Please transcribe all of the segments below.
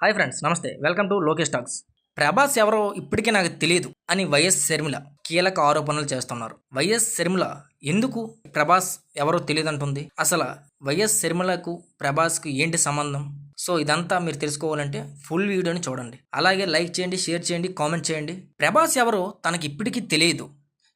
Hi friends నమస్తే. Welcome to Lokesh talks. Prabhas ఎవరో ఇప్పటికీ నాకు తెలియదు అని వైఎస్ శర్మిల కీలక ఆరోపణలు చేస్తున్నారు. వైఎస్ శర్మిల ఎందుకు ప్రభాస్ ఎవరో తెలియదు అంటుంది అసలు వైఎస్ శర్మిలకు ప్రభాస్కు ఏంటి సంబంధం? సో ఇదంతా మీరు తెలుసుకోవాలంటే ఫుల్ వీడియోని చూడండి. అలాగే లైక్ చేయండి షేర్ చేయండి కామెంట్ చేయండి. ప్రభాస్ ఎవరో తనకి ఇప్పటికీ తెలియదు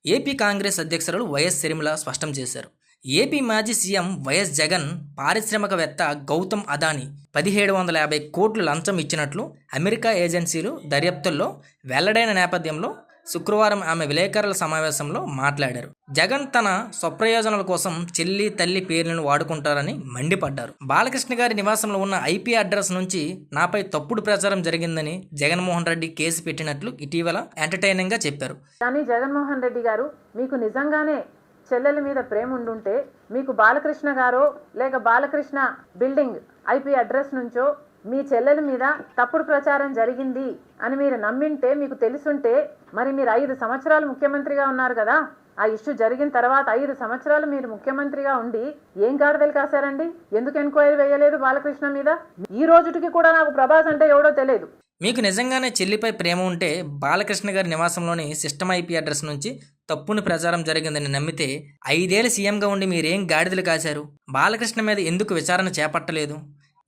ఏపీ కాంగ్రెస్ అధ్యక్షురాలు వైఎస్ శర్మిల స్పష్టం చేశారు. ఏపీ మాజీ సీఎం వైఎస్ జగన్ పారిశ్రామికవేత్త గౌతమ్ అదానీ పదిహేడు వందల యాభై కోట్లు లంచం ఇచ్చినట్లు అమెరికా ఏజెన్సీలు దర్యాప్తుల్లో వెల్లడైన నేపథ్యంలో శుక్రవారం ఆమె విలేకరుల సమావేశంలో మాట్లాడారు. జగన్ తన స్వప్రయోజనాల కోసం చెల్లి తల్లి పేర్లను వాడుకుంటారని మండిపడ్డారు. బాలకృష్ణ గారి నివాసంలో ఉన్న ఐపీ అడ్రస్ నుంచి నాపై తప్పుడు ప్రచారం జరిగిందని జగన్మోహన్ రెడ్డి కేసు పెట్టినట్లు ఇటీవల ఎంటర్టైనింగ్గా చెప్పారు. కానీ జగన్మోహన్ రెడ్డి గారు మీకు నిజంగానే చెల్లెల మీద ప్రేమ ఉండుంటే మీకు బాలకృష్ణ గారో లేక బాలకృష్ణ బిల్డింగ్ ఐపీ అడ్రస్ నుంచో మీ చెల్లెల మీద తప్పుడు ప్రచారం జరిగింది అని మీరు నమ్మింటే మీకు తెలుసుంటే మరి మీరు ఐదు సంవత్సరాలు ముఖ్యమంత్రిగా ఉన్నారు కదా ఆ ఇష్యూ జరిగిన తర్వాత ఐదు సంవత్సరాలు మీరు ముఖ్యమంత్రిగా ఉండి ఏం గాడిదలు కాశారండి? ఎందుకు ఎంక్వైరీ వేయలేదు బాలకృష్ణ మీద? ఈ రోజుటికి కూడా నాకు ప్రభాస్ అంటే ఎవడో తెలియదు. మీకు నిజంగానే చెల్లిపై ప్రేమ ఉంటే బాలకృష్ణ గారి నివాసంలోని సిస్టమ్ ఐపీ అడ్రస్ నుంచి తప్పుని ప్రచారం జరిగిందని నమ్మితే ఐదేళ్ళు సీఎంగా ఉండి మీరేం గాడిదలు కాశారు? బాలకృష్ణ మీద ఎందుకు విచారణ చేపట్టలేదు?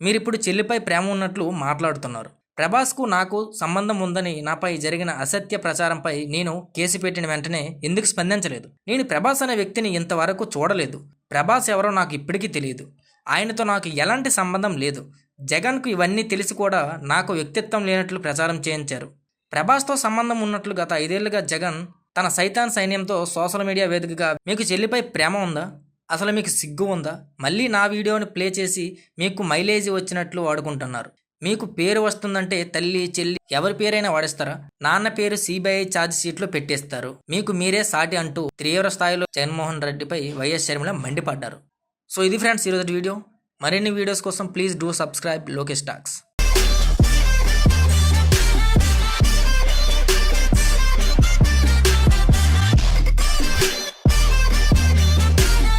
మీరిప్పుడు చెల్లిపై ప్రేమ ఉన్నట్లు మాట్లాడుతున్నారు. ప్రభాస్కు నాకు సంబంధం ఉందని నాపై జరిగిన అసత్య ప్రచారంపై నేను కేసు పెట్టిన వెంటనే ఎందుకు స్పందించలేదు? నేను ప్రభాస్ అనే వ్యక్తిని ఇంతవరకు చూడలేదు. ప్రభాస్ ఎవరో నాకు ఇప్పటికీ తెలియదు. ఆయనతో నాకు ఎలాంటి సంబంధం లేదు. జగన్కు ఇవన్నీ తెలిసి కూడా నాకు వ్యక్తిత్వం లేనట్లు ప్రచారం చేయించారు. ప్రభాస్తో సంబంధం ఉన్నట్లు గత ఐదేళ్ళుగా జగన్ తన సైతాన్ సైన్యంతో సోషల్ మీడియా వేదికగా మీకు చెల్లిపై ప్రేమ ఉందా? అసలు మీకు సిగ్గు ఉందా? మళ్ళీ నా వీడియోని ప్లే చేసి మీకు మైలేజ్ వచ్చినట్లు వాడుకుంటున్నారు. మీకు పేరు వస్తుందంటే తల్లి చెల్లి ఎవరి పేరైనా వాడిస్తారా? నాన్న పేరు సిబిఐ ఛార్జ్ షీట్లో పెట్టేస్తారు. మీకు మీరే సాటి అంటూ తీవ్ర స్థాయిలో జగన్మోహన్ రెడ్డిపై వైఎస్ షర్మిల మండిపడ్డారు. సో ఇది ఫ్రెండ్స్ ఈరోజు వీడియో. మరిన్ని వీడియోస్ కోసం please do subscribe Lokesh talks.